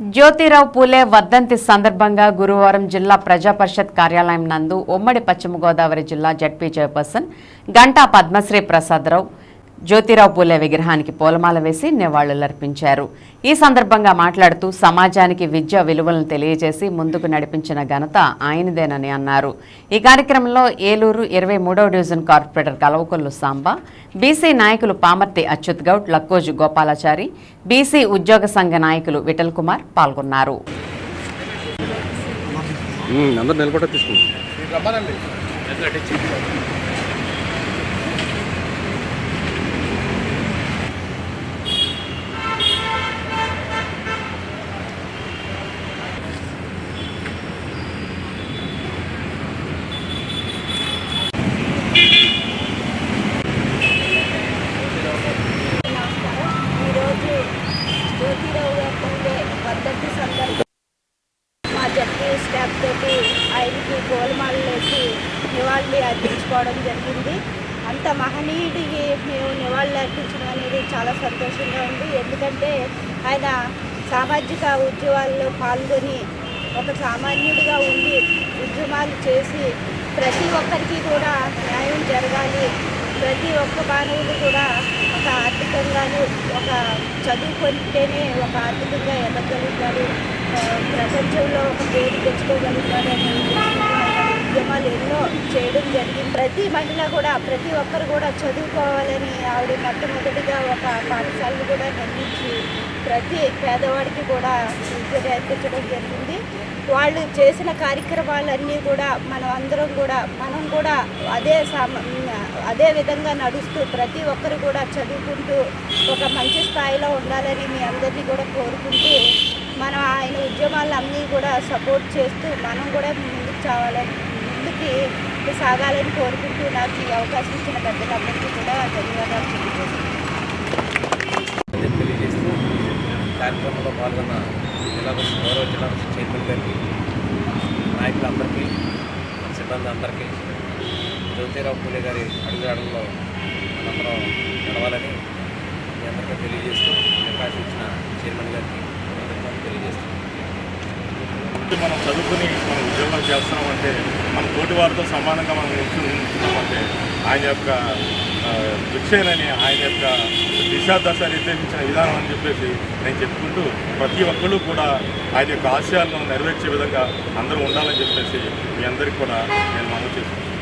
జ్యోతిరావు పూలే వర్ధంతి సందర్భంగా గురువారం జిల్లా ప్రజా పరిషత్ కార్యాలయం నందు ఉమ్మడి పశ్చిమ గోదావరి జిల్లా జడ్పీ చైర్పర్సన్ గంటా పద్మశ్రీ ప్రసాదరావు జ్యోతిరావు పూలే విగ్రహానికి పూలమాల వేసి నివాళులర్పించారు ఈ సందర్భంగా మాట్లాడుతూ సమాజానికి విద్యా విలువలను తెలియజేసి ముందుకు నడిపించిన ఘనత ఆయనదేనని అన్నారు. ఈ కార్యక్రమంలో ఏలూరు ఇరవై మూడవ division corporator Kalavakollu Samba BC నాయకులు పామర్తి అచ్యుత్ గౌడ్ లక్కోజు గోపాలాచారి బీసీ ఉద్యోగ సంఘ నాయకులు విఠల్ కుమార్ పాల్గొన్నారు. అందరు నిలబడ తీసుకుంటారు నమస్కారం ఈరోజు జ్యోతిరావు గారి వర్ధంతి సందర్భంగా మా జడ్పీ తోటి ఆయనకి గోలమాలు నివాళులు అర్పించుకోవడం జరిగింది. అంత మహనీయుడికి మేము నివాళులు అర్పించడం అనేది చాలా సంతోషంగా ఉంది. ఎందుకంటే ఆయన సామాజిక ఉద్యమాల్లో పాల్గొని ఒక సామాన్యుడిగా ఉండి ఉద్యమాలు చేసి ప్రతి ఒక్కరికి కూడా న్యాయం జరగాలి. ప్రతి ఒక్క మానవుడు కూడా ఒక ఆర్థికంగాను ఒక చదువుకుంటేనే ఒక ఆర్థికంగా ఎదగలుగుతాడు ప్రపంచంలో ఒక పేరు తెచ్చుకోగలుగుతాడు ఉద్యమాలు ఎన్నో చేయడం జరిగింది. ప్రతి మహిళ కూడా ప్రతి ఒక్కరు కూడా చదువుకోవాలని ఆవిడ మొట్టమొదటిగా ఒక పాఠశాలను కూడా నిర్మించి ప్రతి పేదవాడికి కూడా విద్య నేర్పించడం జరిగింది. వాళ్ళు చేసిన కార్యక్రమాలన్నీ కూడా మనం అందరం కూడా మనం కూడా అదే అదే విధంగా నడుస్తూ ప్రతి ఒక్కరు కూడా చదువుకుంటూ ఒక మంచి స్థాయిలో ఉండాలని మీ అందరినీ కూడా కోరుకుంటూ మనం ఆయన ఉద్యమాలన్నీ కూడా సపోర్ట్ చేస్తూ మనం కూడా ముందుకు చావాలని ముందుకి సాగాలని కోరుకుంటూ నాకు ఈ అవకాశం ఇచ్చిన పెద్దలందరికీ కూడా ధన్యవాదాలు తెలియజేస్తూ కార్యక్రమంలో పాల్గొన్న జిల్లా గౌరవ జిల్లా చైర్మన్ గారికి నాయకులందరికీ సిబ్బంది అందరికీ జ్యోతిరావు పూలే గారి అడుగుజాడల్లో మనందరం నడవాలని మీ అందరికీ తెలియజేస్తూ అవకాశం ఇచ్చిన చైర్మన్ గారికి మనం చదువుకుని మనం ఉద్యోగాలు చేస్తున్నామంటే మన తోటి వారితో సమానంగా మనం నిల్చుంటున్నామంటే ఆయన యొక్క ఆ, భిక్షేనని ఆయన యొక్క దిశాదశ నిర్దేశించిన విధానం అని చెప్పేసి నేను చెప్పుకుంటూ ప్రతి ఒక్కళ్ళు కూడా ఆయన యొక్క ఆశయాలను నెరవేర్చే విధంగా అందరూ ఉండాలని చెప్పేసి మీ అందరికీ కూడా నేను మనవి చేసుకుంటాను